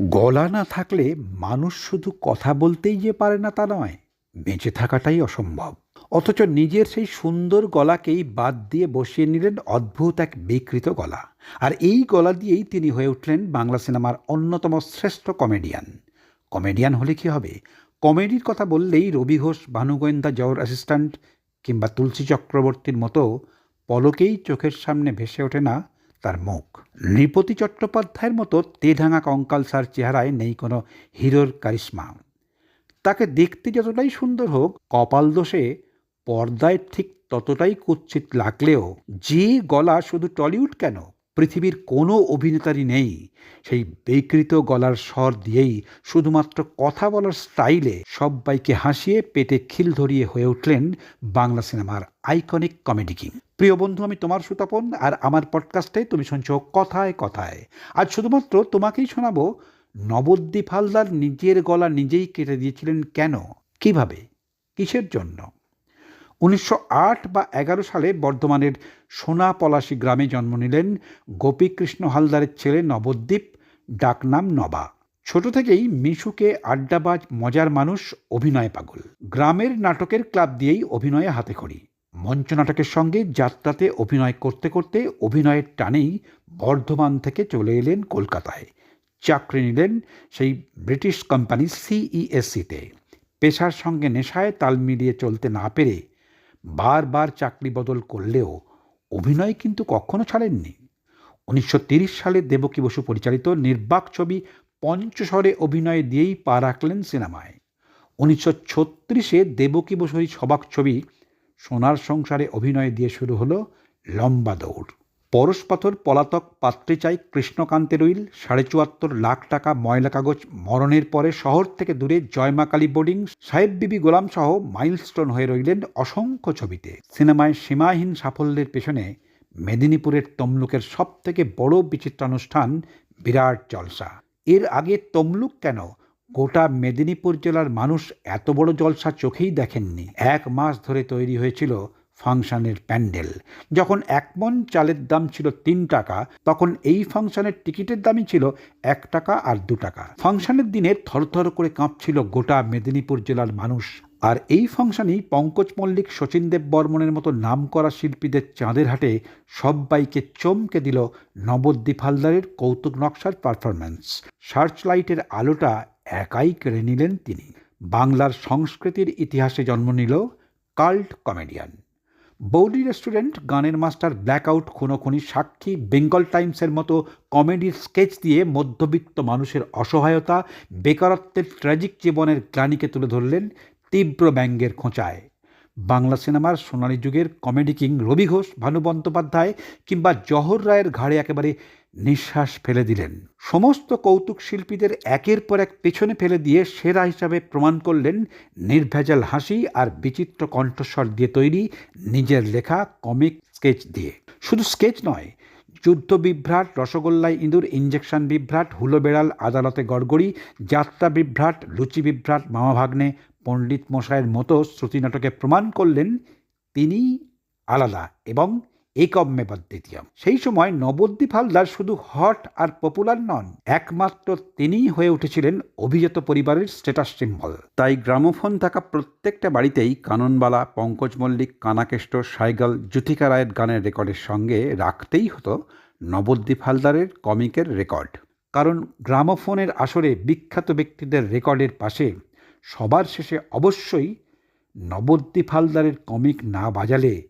গলা না থাকলে মানুষ শুধু কথা বলতেই যে পারে না তা নয়, বেঁচে থাকাটাই অসম্ভব। অথচ নিজের সেই সুন্দর গলাকেই বাদ দিয়ে বসিয়ে নিলেন অদ্ভুত এক বিকৃত গলা। আর এই গলা দিয়েই তিনি হয়ে উঠলেন বাংলা সিনেমার অন্যতম শ্রেষ্ঠ কমেডিয়ান। কমেডিয়ান হলে কি হবে? কমেডির কথা বললেই রবি ঘোষ, ভানু গোয়েন্দা জওর অ্যাসিস্ট্যান্ট কিংবা তুলসী চক্রবর্তীর মতো পলকেই চোখের সামনে ভেসে ওঠে না তার মুখ। নৃপতি চট্টোপাধ্যায়ের মতো তেঢাঙা কঙ্কালসার চেহারায় নেই কোনো হিরোর কারিশ্মা। তাকে দেখতে যতটাই সুন্দর হোক, কপাল দোষে পর্দায় ঠিক ততটাই কুচ্ছিত লাগলেও যে গলা শুধু টলিউড কেন? পৃথিবীর কোনো অভিনেতারই নেই। সেই বিকৃত গলার স্বর দিয়েই শুধুমাত্র কথা বলার স্টাইলে সব্বাইকে হাসিয়ে পেটে খিল ধরিয়ে হয়ে উঠলেন বাংলা সিনেমার আইকনিক কমেডি কিং। প্রিয় বন্ধু, আমি তোমার সুতপন আর আমার পডকাস্টে তুমি শুনছো কথায় কথায়। আজ শুধুমাত্র তোমাকেই শোনাবো, নবদ্বীপ হালদার নিজের গলা নিজেই কেটে দিয়েছিলেন কেন? কীভাবে? কিসের জন্য? উনিশশো আট বা এগারো সালে বর্ধমানের সোনা পলাশী গ্রামে জন্ম নিলেন গোপীকৃষ্ণ হালদারের ছেলে নবদ্বীপ ডাকনাম নবা। ছোট থেকেই মিশুকে আড্ডাবাজ, মজার মানুষ, অভিনয় পাগল। গ্রামের নাটকের ক্লাব দিয়েই অভিনয়ে হাতে খড়ি। মঞ্চ নাটকের সঙ্গে যাত্রাতে অভিনয় করতে করতে অভিনয়ের টানেই বর্ধমান থেকে চলে এলেন কলকাতায়। চাকরি নিলেন সেই ব্রিটিশ কোম্পানি সিইএসসিতে। পেশার সঙ্গে নেশায় তাল মিলিয়ে চলতে না পেরে বারবার চাকরি বদল করলেও অভিনয় কিন্তু কখনো ছাড়েননি। উনিশশো সালে দেবকী বসু পরিচালিত নির্বাক ছবি পঞ্চস্বরে অভিনয় দিয়েই পা রাখলেন সিনেমায়। উনিশশো ছত্রিশে দেবকী বসুর সবাক ছবি সোনার সংসারে অভিনয় দিয়ে শুরু হলো লম্বা দৌড়। পরশপাথর পলাতক পাত্রে চাই কৃষ্ণকান্তের উইল। সাড়ে চুয়াত্তর লাখ টাকা ময়লা কাগজ মরণের পরে শহর থেকে দূরে জয়মাকালী বোর্ডিং। সাহেব বিবি গোলাম সহ মাইলস্টোন হয়ে রইলেন অসংখ্য ছবিতে। সিনেমায় সীমাহীন সাফল্যের পেছনে মেদিনীপুরের তমলুকের সব থেকে বড় বিচিত্রানুষ্ঠান বিরাট জলসা। এর আগে তমলুক কেন? গোটা মেদিনীপুর জেলার মানুষ এত বড় জলসা চোখেই দেখেননি। এক মাস ধরে তৈরি হয়েছিল ফাংশনের প্যান্ডেল। যখন এক মন চালের দাম ছিল তিন টাকা, তখন এই ফাংশনের টিকিটের দামই ছিল এক টাকা আর দু টাকা। ফাংশনের দিনে থরথর করে কাঁপছিল গোটা মেদিনীপুর জেলার মানুষ। আর এই ফাংশনেই পঙ্কজ মল্লিক, শচীন দেব বর্মনের মতো নাম করা শিল্পীদের চাঁদের হাটে সব্বাইকে চমকে দিল নবদ্বীপ হালদারের কৌতুক নকশার পারফরম্যান্স সার্চ লাইটের আলোটা একাই কেড়ে নিলেন তিনি। বাংলার সংস্কৃতির ইতিহাসে জন্ম নিল কাল্ট কমেডিয়ান। বৌদি রেস্টুরেন্ট গানের মাস্টার ব্ল্যাকআউট খুনোখুনি সাক্ষী বেঙ্গল টাইমসের মতো কমেডির স্কেচ দিয়ে মধ্যবিত্ত মানুষের অসহায়তা, বেকারত্বের ট্র্যাজিক জীবনের গ্লানিকে তুলে ধরলেন তীব্র ব্যঙ্গের খোঁচায়। বাংলা সিনেমার সোনালী যুগের কমেডি কিং রবি ঘোষ, ভানু বন্দ্যোপাধ্যায় কিংবা জহর রায়ের ঘাড়ে একেবারে নিঃশ্বাস ফেলে দিলেন। সমস্ত কৌতুক শিল্পীদের একের পর এক পেছনে ফেলে দিয়ে সেরা হিসাবে প্রমাণ করলেন নির্ভেজাল হাসি আর বিচিত্র কণ্ঠস্বর দিয়ে তৈরি নিজের লেখা কমিক স্কেচ দিয়ে। শুধু স্কেচ নয় যুদ্ধ বিভ্রাট রসগোল্লায় ইঁদুর ইঞ্জেকশন বিভ্রাট, হুলো বেড়াল, আদালতে গড়গড়ি, যাত্রা বিভ্রাট, লুচি বিভ্রাট, মামা ভাগ্নে, পণ্ডিত মশাইয়ের মতো শ্রুতি নাটকে প্রমাণ করলেন তিনি আলাদা এবং একম্মে দ্বিতীয়ম সেই সময় নবদ্বীপ হালদার শুধু হট আর পপুলার নন, একমাত্র তিনিই হয়ে উঠেছিলেন অভিজাত পরিবারের স্ট্যাটাস সিম্বল তাই গ্রামোফোন থাকা প্রত্যেকটা বাড়িতেই কাননবালা, পঙ্কজ মল্লিক, কানাকেষ্ট, সাইগাল, জ্যোতিকা রায়ের গানের রেকর্ডের সঙ্গে রাখতেই হতো নবদ্বীপ হালদারের কমিকের রেকর্ড। কারণ গ্রামোফোনের আসরে বিখ্যাত ব্যক্তিদের রেকর্ডের পাশে সবার শেষে অবশ্যই নবদ্বীপ হালদারের কমিক না বাজালে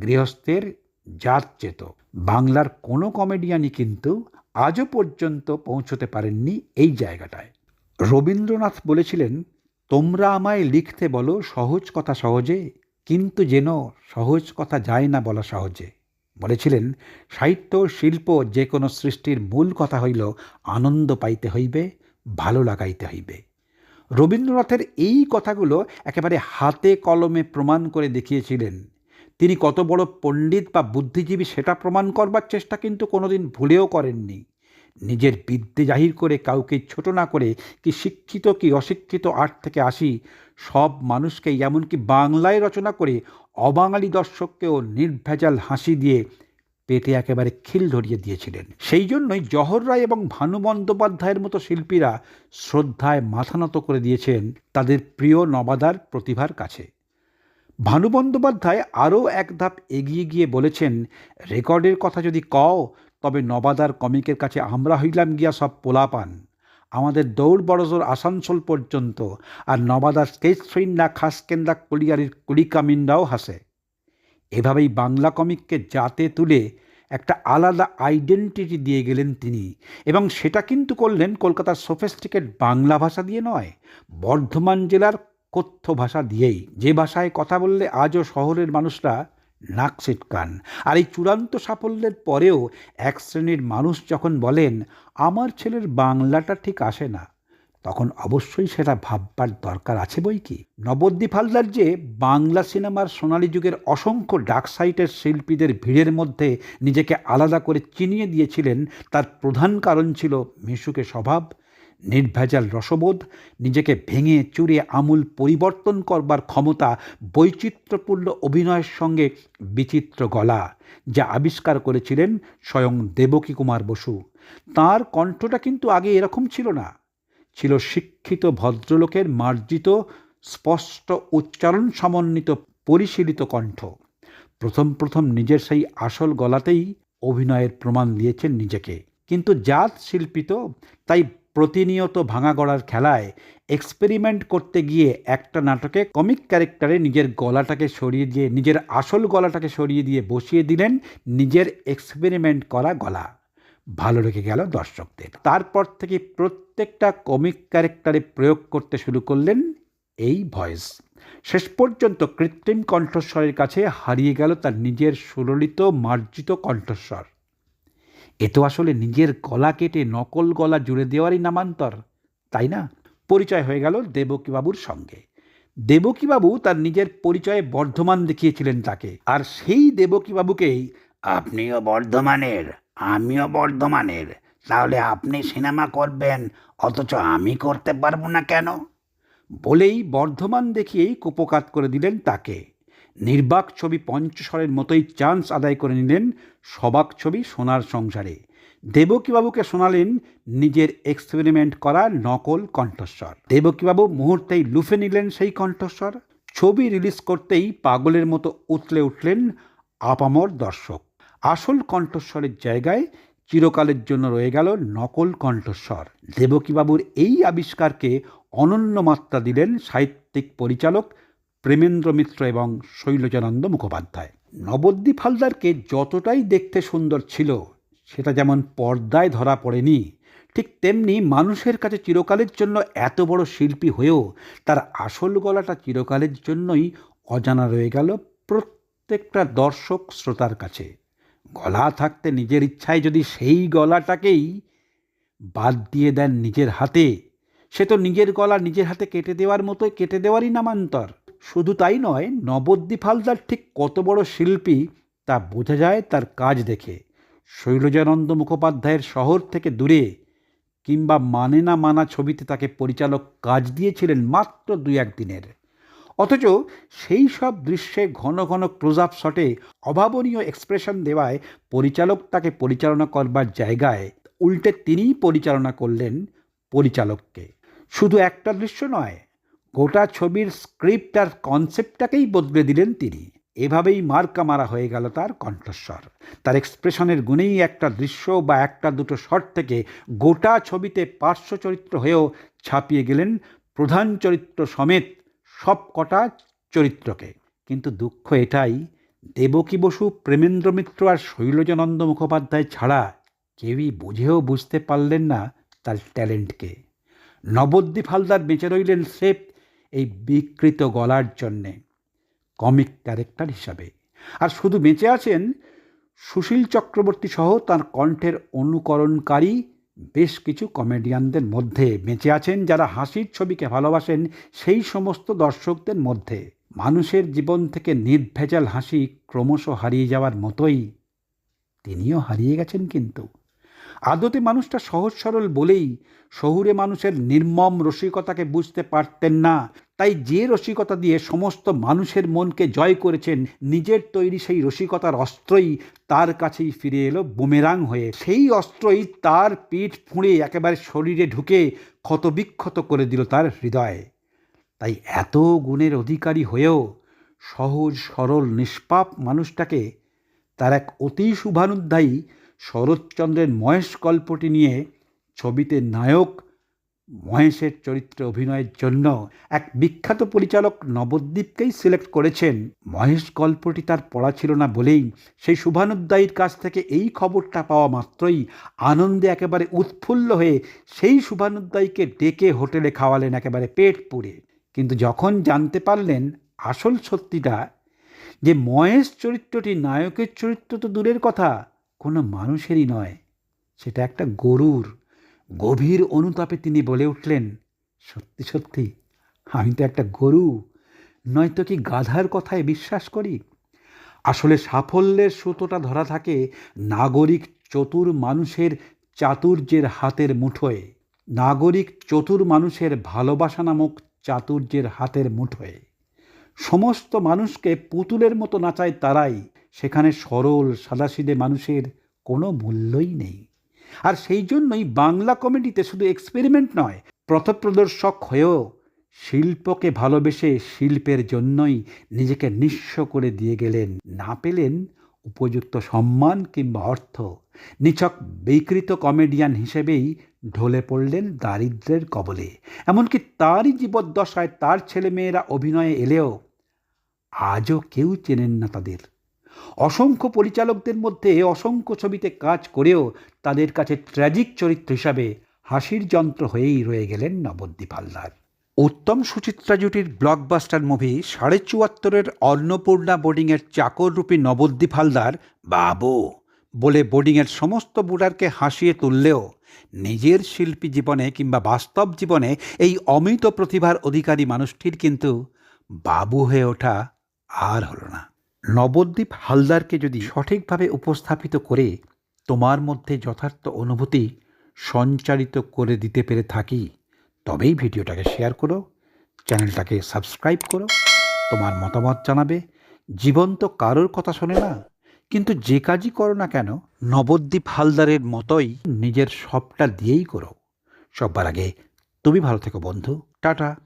গৃহস্থের জাত চেত বাংলার কোনো কমেডিয়ানই কিন্তু আজও পর্যন্ত পৌঁছতে পারেননি এই জায়গাটায়। রবীন্দ্রনাথ বলেছিলেন, তোমরা আমায় লিখতে বলো সহজ কথা সহজে, কিন্তু যেন সহজ কথা যায় না বলা সহজে। বলেছিলেন, সাহিত্য শিল্প যে কোনো সৃষ্টির মূল কথা হইল আনন্দ পাইতে হইবে, ভালো লাগাইতে হইবে। রবীন্দ্রনাথের এই কথাগুলো একেবারে হাতে কলমে প্রমাণ করে দেখিয়েছিলেন তিনি কত বড় পণ্ডিত বা বুদ্ধিজীবী সেটা প্রমাণ করবার চেষ্টা কিন্তু কোনোদিন ভুলেও করেননি। নিজের বিদ্যে জাহির করে কাউকে ছোট না করে কি শিক্ষিত কি অশিক্ষিত আট থেকে আসি, সব মানুষকে এমনকি বাংলায় রচনা করে অবাঙালি দর্শককেও নির্ভেজাল হাসি দিয়ে পেটে একেবারে খিল ধরিয়ে দিয়েছিলেন। সেই জন্যই জহর রায় এবং ভানু বন্দ্যোপাধ্যায়ের মতো শিল্পীরা শ্রদ্ধায় মাথা নত করে দিয়েছেন তাদের প্রিয় নবাদার প্রতিভার কাছে। ভানু বন্দ্যোপাধ্যায় আরও এক ধাপ এগিয়ে গিয়ে বলেছেন, রেকর্ডের কথা যদি কও, তবে নবাদার কমিকের কাছে আমরা হইলাম গিয়া সব পোলাপান। আমাদের দৌড় বড়জোর আসানসোল পর্যন্ত, আর নবাদার স্টেজ ফ্রিন্ডা খাসকেন্দা কলিয়ারির কুলিকামিনরাও হাসে। এভাবেই বাংলা কমিককে জাতে তুলে একটা আলাদা আইডেন্টিটি দিয়ে গেলেন তিনি, এবং সেটা কিন্তু করলেন কলকাতার সোফেস্টিকেট বাংলা ভাষা দিয়ে নয়, বর্ধমান জেলার কথ্য ভাষা দিয়েই। যে ভাষায় কথা বললে আজও শহরের মানুষরা নাক ছিটকান আর এই চূড়ান্ত সাফল্যের পরেও এক শ্রেণির মানুষ যখন বলেন, আমার ছেলের বাংলাটা ঠিক আসে না, তখন অবশ্যই সেটা ভাববার দরকার আছে বই কি? নবদ্বীপ হালদার যে বাংলা সিনেমার সোনালী যুগের অসংখ্য ডাক সাইটের শিল্পীদের ভিড়ের মধ্যে নিজেকে আলাদা করে চিনিয়ে দিয়েছিলেন, তার প্রধান কারণ ছিল মিশুকে স্বভাব নির্ভেজাল রসবোধ, নিজেকে ভেঙে চুরে আমূল পরিবর্তন করবার ক্ষমতা, বৈচিত্র্যপূর্ণ অভিনয়ের সঙ্গে বিচিত্র গলা, যা আবিষ্কার করেছিলেন স্বয়ং দেবকী কুমার বসু। তার কণ্ঠটা কিন্তু আগে এরকম ছিল না। ছিল শিক্ষিত ভদ্রলোকের মার্জিত, স্পষ্ট, উচ্চারণ সমন্বিত, পরিশীলিত কণ্ঠ। প্রথম প্রথম নিজের সেই আসল গলাতেই অভিনয়ের প্রমাণ দিয়েছেন নিজেকে। কিন্তু জাত শিল্পী তো তাই প্রতিনিয়ত ভাঙা গড়ার খেলায় এক্সপেরিমেন্ট করতে গিয়ে একটা নাটকে কমিক ক্যারেক্টারে নিজের গলাটাকে সরিয়ে দিয়ে, নিজের আসল গলাটাকে সরিয়ে দিয়ে বসিয়ে দিলেন নিজের এক্সপেরিমেন্ট করা গলা। ভালো লেগে গেল দর্শকদের। তারপর থেকে প্রত্যেকটা কমিক ক্যারেক্টারে প্রয়োগ করতে শুরু করলেন এই ভয়েস। শেষ পর্যন্ত কৃত্রিম কণ্ঠস্বরের কাছে হারিয়ে গেল তার নিজের সুললিত মার্জিত কণ্ঠস্বর। এ তো আসলে নিজের গলা কেটে নকল গলা জুড়ে দেওয়ারই নামান্তর, তাই না? পরিচয় হয়ে গেল দেবকীবাবুর সঙ্গে। দেবকীবাবু তার নিজের পরিচয়ে বর্ধমান দেখিয়েছিলেন তাকে, আর সেই দেবকীবাবুকেই, আপনিও বর্ধমানের, আমিও বর্ধমানের, তাহলে আপনি সিনেমা করবেন, অথচ আমি করতে পারব না কেন? বলেই বর্ধমান দেখিয়েই কুপকাত করে দিলেন তাকে। নির্বাক ছবি পঞ্চস্বরের মতোই চান্স আদায় করে নিলেন সবাক ছবি সোনার সংসারে। দেবকীবাবুকে শোনালেন নিজের এক্সপেরিমেন্ট করা নকল কণ্ঠস্বর। দেবকীবাবু মুহূর্তেই লুফে নিলেন সেই কণ্ঠস্বর। ছবি রিলিজ করতেই পাগলের মতো উতলে উঠলেন আপামর দর্শক। আসল কণ্ঠস্বরের জায়গায় চিরকালের জন্য রয়ে গেল নকল কণ্ঠস্বর। দেবকীবাবুর এই আবিষ্কারকে অনন্য মাত্রা দিলেন সাহিত্যিক পরিচালক প্রেমেন্দ্র মিত্র এবং শৈলজানন্দ মুখোপাধ্যায়। নবদ্বীপ হালদারকে যতটাই দেখতে সুন্দর ছিল, সেটা যেমন পর্দায় ধরা পড়েনি, ঠিক তেমনি মানুষের কাছে চিরকালের জন্য এত বড় শিল্পী হয়েও তার আসল গলাটা চিরকালের জন্যই অজানা রয়ে গেল প্রত্যেকটা দর্শক শ্রোতার কাছে। গলা থাকতে নিজের ইচ্ছায় যদি সেই গলাটাকেই বাদ দিয়ে দেন নিজের হাতে, সে তো নিজের গলা নিজের হাতে কেটে দেওয়ার মতোই কেটে দেওয়ারই নামান্তর। শুধু তাই নয়, নবদ্বীপ হালদার ঠিক কত বড় শিল্পী তা বোঝা যায় তার কাজ দেখে। শৈলজানন্দ মুখোপাধ্যায়ের শহর থেকে দূরে কিংবা মানে না মানা ছবিতে তাকে পরিচালক কাজ দিয়েছিলেন মাত্র দুই এক দিনের। অথচ সেই সব দৃশ্যে ঘন ঘন ক্লোজ আপ শটে অভাবনীয় এক্সপ্রেশন দেওয়ায় পরিচালক তাকে পরিচালনা করবার জায়গায় উল্টে তিনিই পরিচালনা করলেন পরিচালককে। শুধু একটা দৃশ্য নয় গোটা ছবির স্ক্রিপ্ট আর কনসেপ্টটাকেই বদলে দিলেন তিনি। এভাবেই মার্কা মারা হয়ে গেল তার কণ্ঠস্বর। তার এক্সপ্রেশনের গুণেই একটা দৃশ্য বা একটা দুটো শট থেকে গোটা ছবিতে পার্শ্ব চরিত্র হয়েও ছাপিয়ে গেলেন প্রধান চরিত্র সমেত সব কটা চরিত্রকে। কিন্তু দুঃখ এটাই, দেবকী বসু, প্রেমেন্দ্র মিত্র আর শৈলজানন্দ মুখোপাধ্যায় ছাড়া কেউই বুঝেও বুঝতে পারলেন না তার ট্যালেন্টকে। নবদ্বীপ হালদার বেঁচে রইলেন সেফ এই বিকৃত গলার জন্যে কমিক ক্যারেক্টার হিসাবে। আর শুধু বেঁচে আছেন, সুশীল চক্রবর্তী সহ তার কণ্ঠের অনুকরণকারী বেশ কিছু কমেডিয়ানদের মধ্যে বেঁচে আছেন যারা হাসির ছবিকে ভালোবাসেন সেই সমস্ত দর্শকদের মধ্যে। মানুষের জীবন থেকে নির্ভেজাল হাসি ক্রমশ হারিয়ে যাওয়ার মতোই তিনিও হারিয়ে গেছেন কিন্তু। আদতে মানুষটা সহজ সরল বলেই শহুরে মানুষের নির্মম রসিকতাকে বুঝতে পারতেন না। তাই যে রসিকতা দিয়ে সমস্ত মানুষের মনকে জয় করেছেন, নিজের তৈরি সেই রসিকতার অস্ত্রই তার কাছেই ফিরে এলো বুমেরাং হয়ে। সেই অস্ত্রই তার পিঠ ফুঁড়ে একেবারে শরীরে ঢুকে ক্ষতবিক্ষত করে দিল তার হৃদয়। তাই এত গুণের অধিকারী হয়েও সহজ সরল নিষ্পাপ মানুষটাকে তার এক অতি শুভানুধ্যায়ী শরৎচন্দ্রের মহেশ গল্পটি নিয়ে ছবিতে নায়ক মহেশের চরিত্রে অভিনয়ের জন্য এক বিখ্যাত পরিচালক নবদ্বীপকেই সিলেক্ট করেছেন। মহেশ গল্পটি তার পড়া ছিল না বলেই সেই শুভানুধ্যায়ীর কাছ থেকে এই খবরটা পাওয়া মাত্রই আনন্দে একেবারে উৎফুল্ল হয়ে সেই শুভানুধ্যায়ীকে ডেকে হোটেলে খাওয়ালেন একেবারে পেট পুড়ে। কিন্তু যখন জানতে পারলেন আসল সত্যিটা যে মহেশ চরিত্রটি নায়কের চরিত্র তো দূরের কথা কোনো মানুষেরই নয়, সেটা একটা গরুর গভীর অনুতাপে তিনি বলে উঠলেন, সত্যি সত্যি, আমি তো একটা গরু, নয়তো কি গাধার কথায় বিশ্বাস করি? আসলে সাফল্যের সুতোটা ধরা থাকে নাগরিক চতুর মানুষের চাতুর্যের হাতের মুঠোয়, নাগরিক চতুর মানুষের ভালোবাসা নামক চাতুর্যের হাতের মুঠোয়। সমস্ত মানুষকে পুতুলের মতো নাচায় তারাই সেখানে সরল সাদাসিদে মানুষের কোনো মূল্যই নেই। আর সেই জন্যই বাংলা কমেডিতে শুধু এক্সপেরিমেন্ট নয়, পথপ্রদর্শক হয়েও শিল্পকে ভালোবেসে শিল্পের জন্যই নিজেকে নিঃস্ব করে দিয়ে গেলেন, না পেলেন উপযুক্ত সম্মান কিংবা অর্থ। নিছক বিকৃত কমেডিয়ান হিসেবেই ঢলে পড়লেন দারিদ্র্যের কবলে। এমনকি তারই জীবদ্দশায় তার ছেলেমেয়েরা অভিনয়ে এলেও আজও কেউ চেনেন না তাদের। অসংখ্য পরিচালকদের মধ্যে অসংখ্য ছবিতে কাজ করেও তাদের কাছে ট্র্যাজিক চরিত্র হিসাবে হাসির যন্ত্র হয়েই রয়ে গেলেন নবদ্বীপ হালদার। উত্তম সুচিত্রা জুটির ব্লকবাস্টার মুভি সাড়ে চুয়াত্তরের অন্নপূর্ণা বোর্ডিংয়ের চাকররূপী নবদ্বীপ হালদার বাবু বলে বোর্ডিংয়ের সমস্ত বুড়ারকে হাসিয়ে তুললেও নিজের শিল্পী জীবনে কিংবা বাস্তব জীবনে এই অমিত প্রতিভার অধিকারী মানুষটির কিন্তু বাবু হয়ে ওঠা আর হলো না। নবদ্বীপ হালদারকে যদি সঠিকভাবে উপস্থাপিত করে তোমার মধ্যে যথার্থ অনুভূতি সঞ্চারিত করে দিতে পেরে থাকি তবেই ভিডিওটাকে শেয়ার করো চ্যানেলটাকে সাবস্ক্রাইব করো তোমার মতামত জানাবে। জীবন তো কারোর কথা শোনে না কিন্তু যে কাজই করো না কেন নবদ্বীপ হালদারের মতোই নিজের সবটা দিয়েই করো। সবার আগে তুমি ভালো থেকো বন্ধু। টাটা।